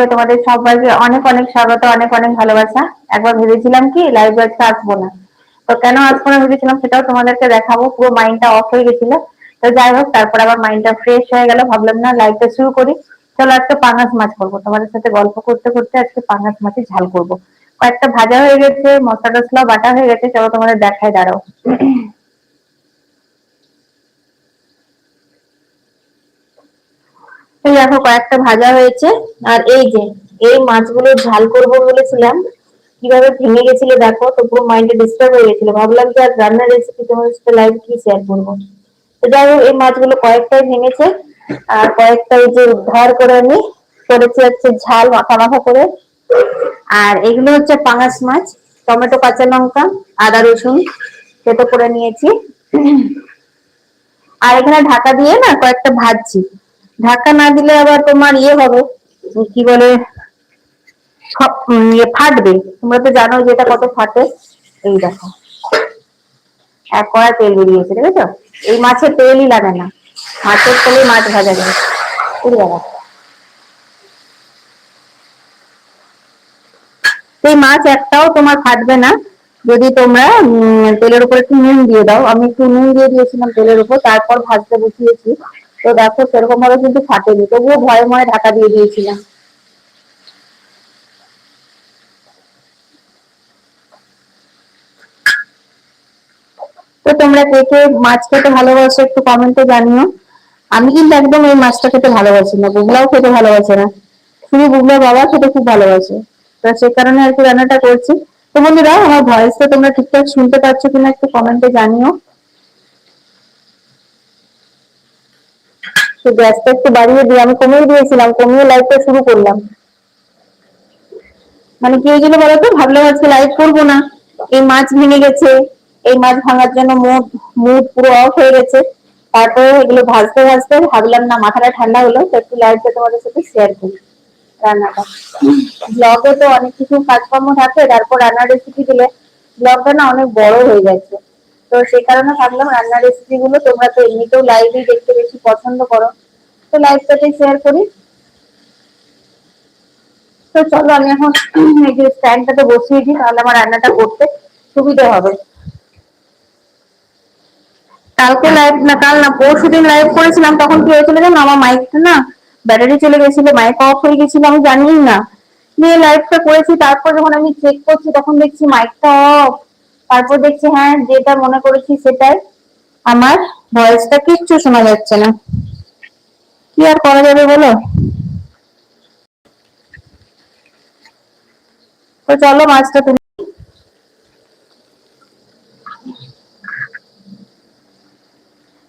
ব্লগে তোমাদের সবাইকে অনেক অনেক স্বাগত, অনেক অনেক ভালোবাসা। একবার ভেবেছিলাম কি লাইভ আজকে আসব না। তো কেন আসব না ভেবেছিলাম সেটাও তোমাদেরকে দেখাবো, পুরো মাইন্ডটা অফ হয়ে গেছিল। তো যাই হোক, তারপর আবার মাইন্ডটা ফ্রেশ হয়ে গেল, ভাবলাম না লাইভটা শুরু করি। চলো আজকে পাঙাশ মাছ করব। তোমাদের সাথে গল্প করতে করতে আজকে পাঙাশ মাছের ঝাল করব। কয়েকটা ভাজা হয়ে গেছে মশলা টসলা বাটা হয়ে গেছে, চলো তোমাদের দেখায় দাঁড়াও। এই দেখো কয়েকটা ভাজা হয়েছে। আর এই যে, এই মাছগুলো ঝাল করব বলেছিলাম, কীভাবে ভেঙে গেছিল দেখো, তো পুরো মাইন্ডে ডিস্টার্ব হয়ে গেছিল। ভাবলাম যে আর রান্নার রেসিপি তোমার সাথে লাইভ কি শেয়ার করব। যাই হোক, এই মাছগুলো কয়েকটাই ভেঙেছে, আর কয়েকটা এই যে উদ্ধার করে আমি করেছি হচ্ছে ঝাল মাথা মাথা করে। আর এগুলো হচ্ছে পাঙাশ মাছ, টমেটো, কাঁচা লঙ্কা, আদা, রসুন কেটে করে নিয়েছি। আর এখানে ঢাকা দিয়ে না কয়েকটা ভাজছি। ঢাকা না দিলে আবার তোমার ইয়ে হবে কি বলে ইয়ে ফাটবে। তোমরা তো জানো যে এটা কত ফাটে। এই দেখো। এক কড়া তেল বেরিয়েছে দেখেছ এই মাছে তেলই লাগে না। মাছের তেলে মাছ ভাজা যায়। ঠিক আছে সেই মাছ একটাও তোমার ফাটবে না। যদি তোমরা তেলের উপর একটু নুন দিয়ে দাও। আমি একটু নুন দিয়ে দিয়েছিলাম তেলের উপর, তারপর ভাজতে বসিয়েছি। তো দেখো সেরকম ভাবে কিন্তু ফাটেনি। তবুও ভয়ে ভয়ে ঢাকা দিয়ে দিয়েছিলাম। তো তোমরা কে কে মাছ খেতে ভালোবাসো একটু কমেন্টে জানিও। আমি কিন্তু একদম এই মাছটা খেতে ভালোবাসি না বুগলাও খেতে ভালোবাসে না। শুধু বুগলা বাবা খেতে খুব ভালোবাসে। তো সে কারণে আর কি রান্নাটা করছি। তো বন্ধুরা, আমার ভয়েসটা তোমরা ঠিকঠাক শুনতে পাচ্ছ কিনা একটু কমেন্টে জানিও। তো গ্যাসটা একটু বাড়িয়ে দিয়ে, আমি কমিয়ে দিয়েছিলাম, কমিয়ে লাইভটা শুরু করলাম। মানে কি হয়েছিল বলতো? ভাবলাম আজকে লাইভ করব না। এই মাছ ভেঙে গেছে। এই মাছ ভাঙার জন্য মুড মুড পুরো অফ হয়ে গেছে। তারপরে এগুলো ভাজতে ভাজতে ভাবলাম, না, মাথাটা ঠান্ডা হলো, তো একটু লাইভটা তোমাদের সাথে শেয়ার করি রান্নাটা। ব্লগে তো অনেক কিছু কাজকর্ম থাকে, তারপর রান্নার রেসিপি দিলে ব্লগটা না অনেক বড় হয়ে যাচ্ছে। তো সেই কারণে ভাবলাম রান্নার রেসিপি গুলো তোমরা তো এমনিতেও লাইভই দেখতে বেশি পছন্দ করো। তো লাইভটাতে শেয়ার করি। তো চলো আমি এখন এই যে স্ট্যান্ডটাতে বসিয়ে দিই, তাহলে আমার রান্নাটা করতে সুবিধা হবে। কালকে লাইভ না, কাল না, পরশু দিন লাইভ করেছিলাম, তখন কি হয়েছিল জানো? আমার মাইকটা না ব্যাটারি চলে গেছিল মাইক অফ হয়ে গেছিল, আমি জানি না। নিয়ে লাইভটা করেছি, তারপর যখন আমি চেক করছি, তখন দেখছি মাইকটা অফ তারপর দেখছি হ্যাঁ যেটা মনে করেছি সেটাই। আমার ভয়েসটা কিচ্ছু শোনা যাচ্ছে না। কি আর করা যাবে বলো? তো চলো, মাছটা তুমি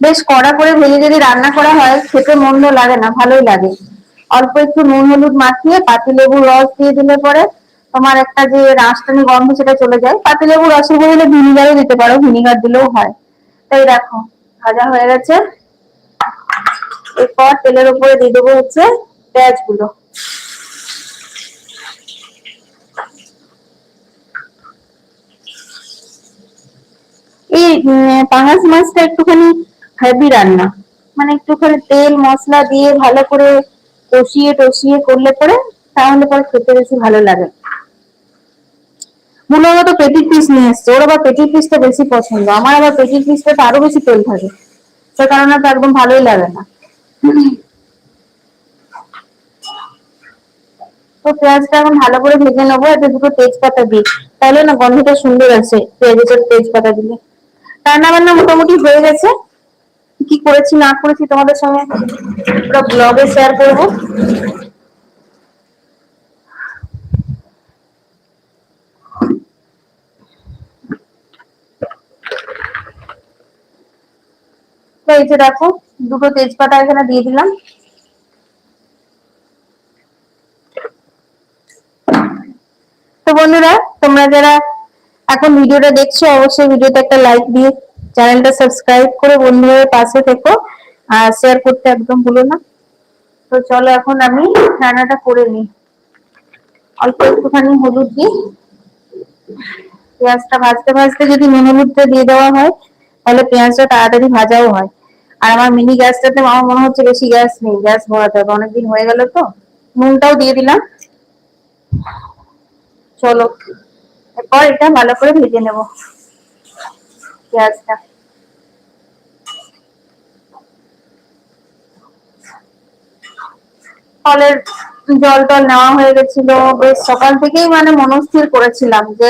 বেশ কড়া করে ভেজে যদি রান্না করা হয়, খেতে মন্দ লাগে না, ভালোই লাগে। অল্প একটু নুন, হলুদ মাখিয়ে পাতি লেবুর রস দিয়ে দিলে পরে তোমার একটা যে রাঁশটানি গন্ধ সেটা চলে যায় পাতি লেবুর রসের বদলে ভিনিগারও দিতে পারো, ভিনিগার দিলেও হয়। তাই দেখো, ভাজা হয়ে গেছে। এরপর তেলের উপরে দিয়ে দেবো হচ্ছে পেঁয়াজগুলো এই পাঙাশ মাছটা একটুখানি হেভি রান্না। মানে একটুখানি তেল, মশলা দিয়ে ভালো করে কষিয়ে টসিয়ে করলে পরে তাহলে পরে খেতে বেশি ভালো লাগে। মূলত পেটির পিস নিয়ে এসছে। ওর আবার পেটির পিসটা বেশি পছন্দ। আমার আবার পেটির পিসটা আরও বেশি তেল থাকে। সে কারণে তো একদম ভালোই লাগে না। তো পেঁয়াজটা এখন ভালো করে ভেজে নেব। এতে দুটো তেজপাতা দিই। তাহলে না গন্ধটা সুন্দর আছে পেঁয়াজের তেজপাতা দিলে। রান্না বান্না মোটামুটি হয়ে গেছে। কি করেছি, না করেছি তোমাদের সঙ্গে পুরো ব্লগে শেয়ার করব। তো এই যে দুটো তেজপাতা এখানে দিয়ে দিলাম। তো বন্ধুরা, তোমরা যারা এখন ভিডিওটা দেখছ, অবশ্যই ভিডিওতে একটা লাইক দিয়ে চ্যানেলটা সাবস্ক্রাইব করে বন্ধুদের পাশে থেকো আর শেয়ার করতে একদম ভুলো না। তো চলো এখন আমি রান্নাটা করে নিই। অল্প একটুখানি হলুদ দিই পেঁয়াজটা ভাজতে ভাজতে যদি নুন হলুদটা দিয়ে দেওয়া হয়, তাহলে পেঁয়াজটা তাড়াতাড়ি ভাজাও হয়। আর আমার মিনি গ্যাসটাতে আমার মনে হচ্ছে বেশি গ্যাস নেই, গ্যাস ভরাতে হবে, অনেকদিন হয়ে গেল তো। নুনটাও দিয়ে দিলাম। চলো, এরপর এটা ভালো করে ভেজে নেব। পেঁয়াজটা ফলের জল টল নেওয়া হয়ে গেছিল। বেশ সকাল থেকেই মানে মনস্থির করেছিলাম যে,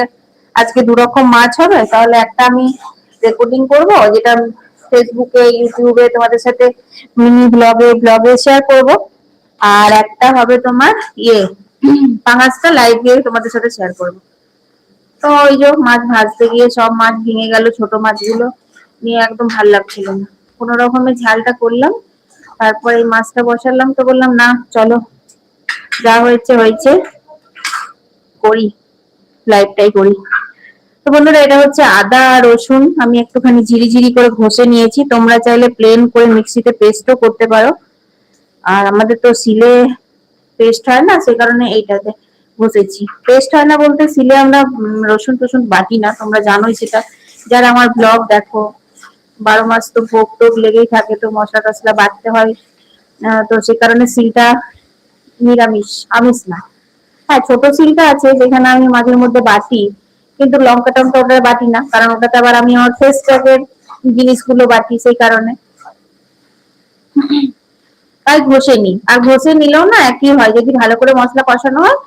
আজকে দু রকম মাছ হবে, তাহলে একটা আমি রেকর্ডিং করব, যেটা ফেসবুকে ইউটিউবে তোমাদের সাথে মিনি ব্লগে ব্লগে শেয়ার করব। আর একটা হবে তোমার ইয়ে পাঁচটা লাইভ গিয়ে তোমাদের সাথে শেয়ার করব। তো ওই যে মাছ ভাজতে গিয়ে সব মাছ ভেঙে গেল, ছোট মাছগুলো নিয়ে একদম ভালো লাগছিল না। কোনো রকমের ঝালটা করলাম, তারপর এই মাছটা বসালাম, তো বললাম, না, চলো, যা হয়েছে হয়েছে, করি লাইভটাই করি। তো বন্ধুরা, এটা হচ্ছে আদা, রসুন। আমি একটুখানি ঝিরি ঝিরি করে ঘষে নিয়েছি। তোমরা চাইলে প্লেন করে মিক্সিতে পেস্টও করতে পারো। আর আমাদের তো সিলে পেস্ট হয় না, সে কারণে এইটাতে ঘষেছি। পেস্ট হয় না বলতে সিলে আমরা রসুন টসুন বাটি না, তোমরা জানোই সেটা। যারা আমার ব্লগ দেখো, বারো মাস তো ভোগ টোক লেগেই থাকে, তো মশলা টসলা বাটতে হয়। তো সে কারণে সিলটা নিরামিষ, আমিষ না। হ্যাঁ ছোট সিলটা আছে, যেখানে আমি মাঝে মধ্যে বাটি কিন্তু লঙ্কা টঙ্কা ওটা বাটি না, কারণ ওটাতে আবার আমি আমার ফেস প্যাকের জিনিসগুলো বাটি সেই কারণে। তাই ঘষে নি আর ঘষে নিলেও না একই হয়, যদি ভালো করে মশলা কষানো হয়,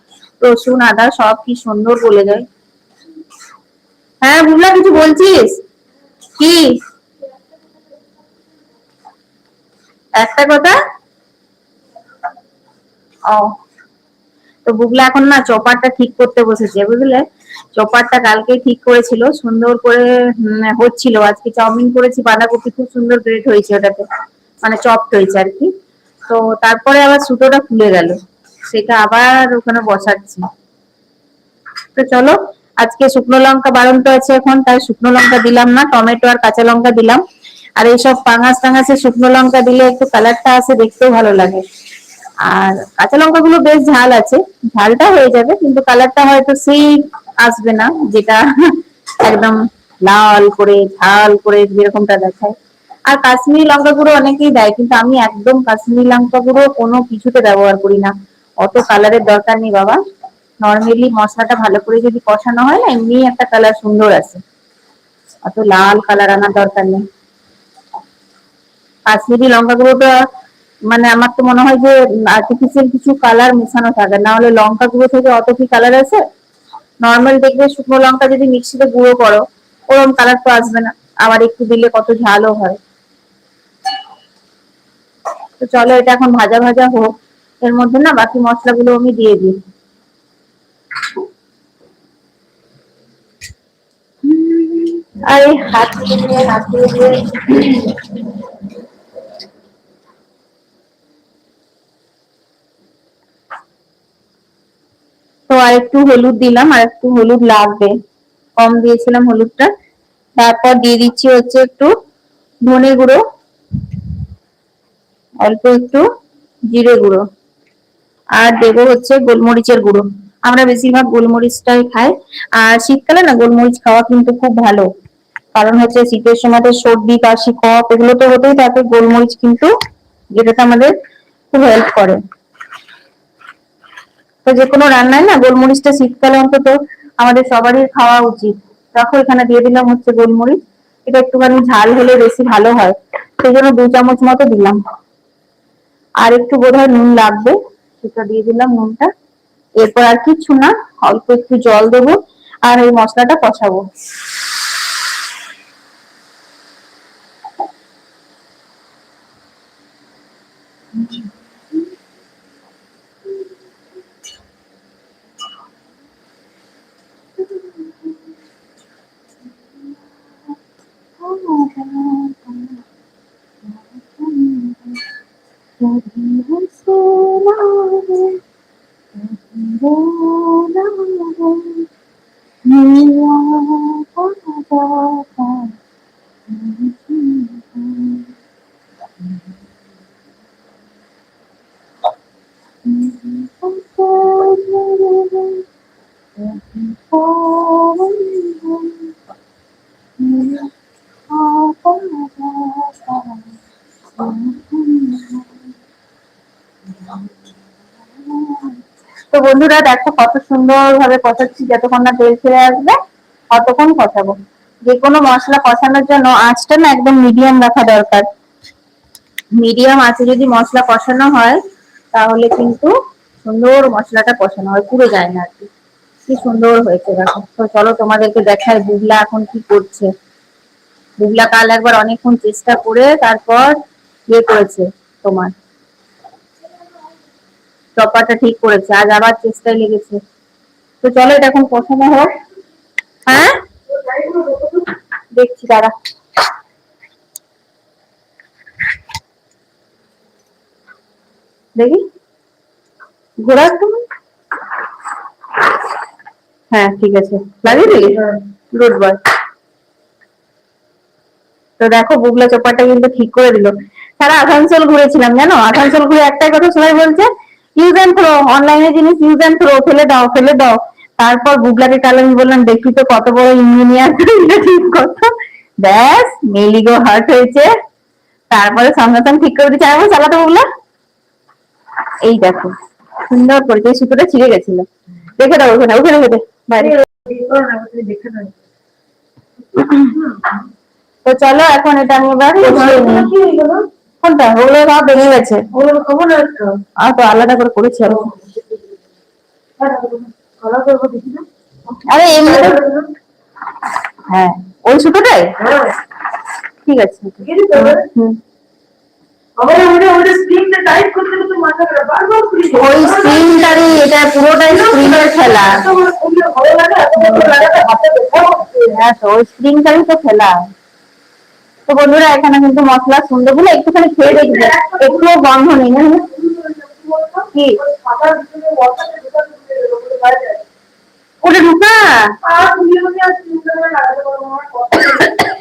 রসুন, আদা সব কি সুন্দর বলে যায়। হ্যাঁ বুবলা, কিছু বলছিস? কি? একটা কথা? ও। তো বুগলা এখন না চপারটা ঠিক করতে বসেছে, বুঝলে? চপারটা কালকে ঠিক করেছিল, সুন্দর করে হচ্ছিল। আজকে চাউমিন করেছি, বাঁধাকপি খুব সুন্দর গ্রেট হয়েছে ওটাতে মানে চপ হয়েছে আর কি। তো তারপরে আবার সুতোটা খুলে গেল, সেটা আবার ওখানে বসাচ্ছি। তো চলো, আজকে শুকনো লঙ্কা বাড়ন্ত আছে এখন, তাই শুকনো লঙ্কা দিলাম না, টমেটো আর কাঁচা লঙ্কা দিলাম। আর এইসব পাঙাশ টাঙাশে শুকনো লঙ্কা দিলে একটু কালারটা আসে, দেখতেও ভালো লাগে। আর কাঁচা লঙ্কা গুলো বেশ ঝাল আছে। ঝালটা হয়ে যাবে, কিন্তু কালারটা হয়তো সেই আসবে না, যেটা একদম লাল করে, ঝাল করে যেরকমটা দেখায়। আর কাশ্মীরি লঙ্কা গুঁড়ো অনেকেই দেয়, কিন্তু আমি একদম কাশ্মীরি লঙ্কা গুঁড়ো কোনো কিছুতে ব্যবহার করি না। অত কালারের দরকার নেই বাবা। নর্মালি মশলাটা ভালো করে যদি কষানো হয় না, এমনি একটা কালার সুন্দর আছে অত লাল কালার আনার দরকার নেই। কাশ্মীরি লঙ্কা গুঁড়োটা মানে আমার তো মনে হয় যে আর্টিফিশিয়াল কিছু কালার মেশানো থাকে। না হলে লঙ্কা গুঁড়ো থেকে অত কি কালার আছে? নর্মাল দেখবে শুকনো লঙ্কা যদি মিক্সিতে গুঁড়ো করো ওরকম কালার তো আসবে না। আবার একটু দিলে কত ঝালও হয়। তো চলো, এটা এখন ভাজা ভাজা হোক। এর মধ্যে না বাকি মশলাগুলো আমি দিয়ে দিই। আরে হাত দিয়ে হাত দিয়ে। তো আর একটু হলুদ দিলাম, আর একটু হলুদ লাগবে। কম দিয়েছিলাম হলুদটা। তারপর দিয়ে দিচ্ছি হচ্ছে একটু ধনে গুঁড়ো, অল্প একটু জিরে গুঁড়ো, আর দেবো হচ্ছে গোলমরিচের গুঁড়ো। আমরা বেশিরভাগ গোলমরিচটাই খাই। আর শীতকালে না, গোলমরিচ খাওয়া কিন্তু খুব ভালো। কারণ হচ্ছে শীতের সময় সর্দি, কাশি, কফ, এগুলো তো হতেই থাকে। গোলমরিচ কিন্তু যেটাতে আমাদের খুব হেল্প করে। তো যে কোনো রান্নায় না গোলমরিচটা শীতকালে অন্তত আমাদের সবারই খাওয়া উচিত। দেখো এখানে দিয়ে দিলাম হচ্ছে গোলমরিচ। এটা একটুখানি ঝাল হলে বেশি ভালো হয়। সেই জন্য দু চামচ মতো দিলাম। আর একটু বোধ নুন লাগবে, সেটা দিয়ে দিলাম নুনটা। এরপর আর কিছু না, অল্প একটু জল দেবো আর এই মশলাটা কষাবো। তো বন্ধুরা দেখো কত সুন্দর ভাবে কষাচ্ছি যতক্ষণ না তেল ছেড়ে আসবে অতক্ষণ কষাবো। যে কোনো মশলা কষানোর জন্য আঁচটা না একদম মিডিয়াম রাখা দরকার। মিডিয়াম আঁচে যদি মশলা কষানো হয়, তাহলে কিন্তু সুন্দর মশলাটা কষানো হয় পুরো যায় না আর কি। সুন্দর হয়েছে দেখো। চলো তোমাদেরকে দেখায় বুগলা এখন কি করছে। বুগলা কাল একবার অনেকক্ষণ চেষ্টা করে তারপর ইয়ে করেছে তোমার। চপাটা ঠিক করেছে, আজ আবার চেষ্টায় লেগেছে। তো চলো, এটা এখন কষানো হোক হ্যাঁ? দেখছি, দাঁড়া। দেখি। ঘোরা হ্যাঁ ঠিক আছে। লাগিয়ে দিলি? Good boy. তো দেখো বুগলা চোপাটা কিন্তু ঠিক করে দিল। সারা আসানসোল ঘুরেছিলাম, জানো? আসানসোল ঘুরে একটাই কথা সবাই বলছে ইউজ অ্যান্ড থ্রো অনলাইনে জিনিস ইউজ অ্যান্ড থ্রো ফেলে দাও ফেলে দাও। তারপর বুগলাকে কাল আমি বললাম দেখি তো কত বড় ইঞ্জিনিয়ার ঠিক করতো ব্যাস মেলিগো হার্ট হয়েছে। তারপরে সঙ্গে সঙ্গে ঠিক করে দিচ্ছে আমি চালাতে বুগলা এই দেখো সুন্দর করেছে এই সুতোটা ছিঁড়ে গেছিল। দেখে দাও ওখানে ওখানে দে বাইরে। তো চলো এখন এটা আমি এবার কোনটা? ওগুলো বেরিয়ে গেছে। আর তো? আলাদা করে করেছি আর আরে এমনি হ্যাঁ ওই সুতোটাই ঠিক আছে হুম ওই স্ক্রিনটারই এটা পুরোটাই স্ক্রিনের খেলা। হ্যাঁ তো ওই স্ক্রিনটারই তো খেলা। তো বন্ধুরা, এখানে কিন্তু মশলা সুন্দরগুলো একটুখানি খেয়ে দেখবে একটুও গন্ধ নেই জানো কি? ওটা ঢুকা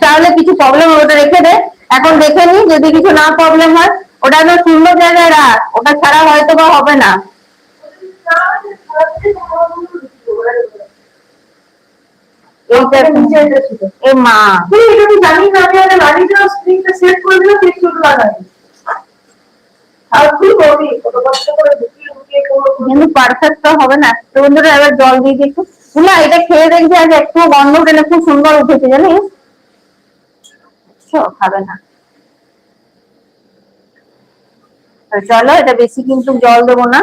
তাহলে কিছু প্রবলেম ওটা রেখে দে। এখন দেখে নি, যদি কিছু না প্রবলেম হয়, ওটা তো সুন্দর জায়গায় রাখ। ওটা ছাড়া হয়তো বা হবে না। এইটা এ মা। কিন্তু পারফেক্ট তো হবে না। তো বন্ধুরা এবার জল দিয়ে দিই একটু না এটা খেয়ে দেখছি আজ একটু গন্ধ খুব সুন্দর উঠেছে জানিস? খাবে না। চলো এটা বেশি কিন্তু জল দেবো না।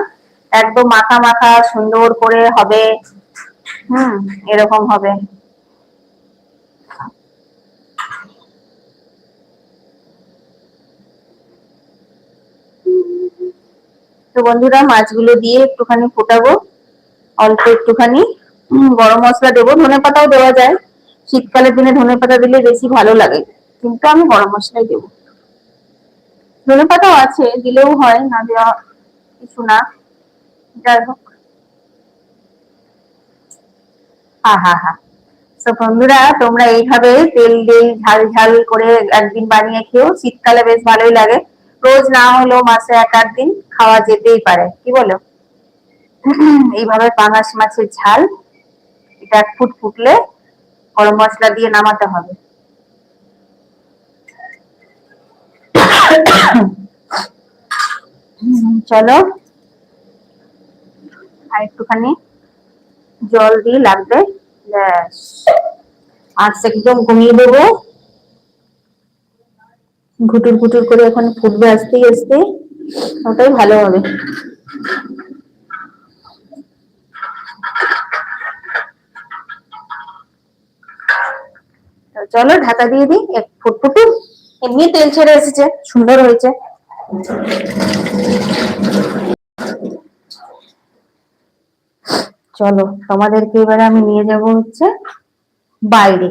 একদম মাখা মাখা সুন্দর করে হবে। হুম এরকম হবে। তো বন্ধুরা মাছগুলো দিয়ে একটুখানি ফোটাবো, অল্প একটুখানি। গরম মশলা দেবো। ধনে পাতাও দেওয়া যায়। শীতকালের দিনে ধনে পাতা দিলে বেশি ভালো লাগে। কিন্তু আমি গরম মশলাই দেবো। ধনে পাতাও আছে, দিলেও হয়, না দেওয়া কিছু না। যাই হোক। হা হা হা। তো বন্ধুরা, তোমরা এইভাবে তেল দিয়ে ঝাল ঝাল করে একদিন বানিয়ে খেও। শীতকালে বেশ ভালোই লাগে। রোজ না হলেও মাসে এক আধ দিন খাওয়া যেতেই পারে। কি বলো? এইভাবে পাঙাশ মাছের ঝাল, এটা এক ফুট ফুটলে গরম মশলা দিয়ে নামাতে হবে। চলো, আর একটুখানি জল দিয়ে লাগবে আঁচ একদম কমিয়ে দেবো। ঘুটুর ঘুটুর করে এখন ফুটবে আস্তে আস্তে ওটাই ভালো হবে। চলো ঢাকা দিয়ে দিই, এক ফুট ফুটুক এমনি তেল ছেড়ে এসেছে, সুন্দর হয়েছে। চলো তোমাদেরকে এবারে আমি নিয়ে যাব হচ্ছে বাইরে।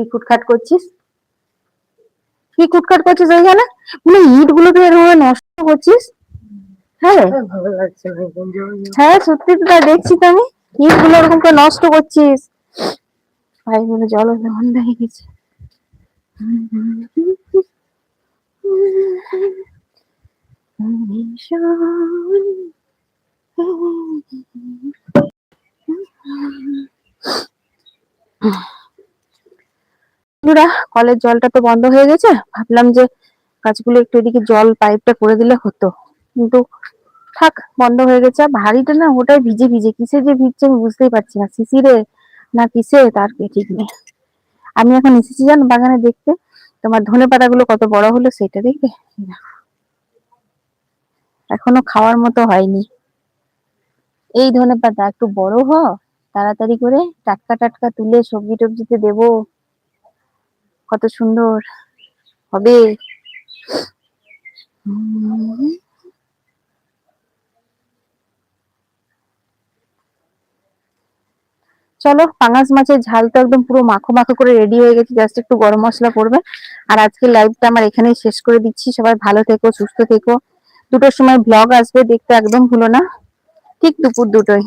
কি কুটখাট করছিস? কি কুটখাট করছিস ওইখানে? মানে ইটগুলো তুই এরকম নষ্ট করছিস? হ্যাঁ। হ্যাঁ সত্যি তো দেখছি তো আমি। ইটগুলো এরকম করে নষ্ট করছিস। ভাই বলে জল যেমন দেখে গেছে। ভীষণ বন্ধুরা, কলের জলটা তো বন্ধ হয়ে গেছে। ভাবলাম যে গাছগুলো একটু এদিকে জল পাইপটা করে দিলে হতো। কিন্তু থাক, বন্ধ হয়ে গেছে। ভারীটা না ওটাই ভিজে ভিজে। কিসে যে ভিজছে আমি বুঝতেই পারছি না। শিশিরে না কিসে, তার ঠিক নেই। আমি এখন এসেছি জানো বাগানে দেখতে। তোমার ধনে পাতাগুলো কত বড় হলো সেটা দেখবে? এখনও খাওয়ার মতো হয়নি। এই ধনে পাতা একটু বড় হ, তাড়াতাড়ি করে টাটকা টাটকা তুলে সবজি টবজিতে দেবো। কত সুন্দর। হবে। চলো, পাঙাশ মাছের ঝাল তো একদম পুরো মাখো মাখো করে রেডি হয়ে গেছে জাস্ট একটু গরম মশলা পড়বে আর আজকে লাইভটা আমার এখানেই শেষ করে দিচ্ছি। সবাই ভালো থেকো, সুস্থ থেকো। দুটোর সময় ব্লগ আসবে, দেখতে একদম ভুলো না। ঠিক দুপুর দুটোই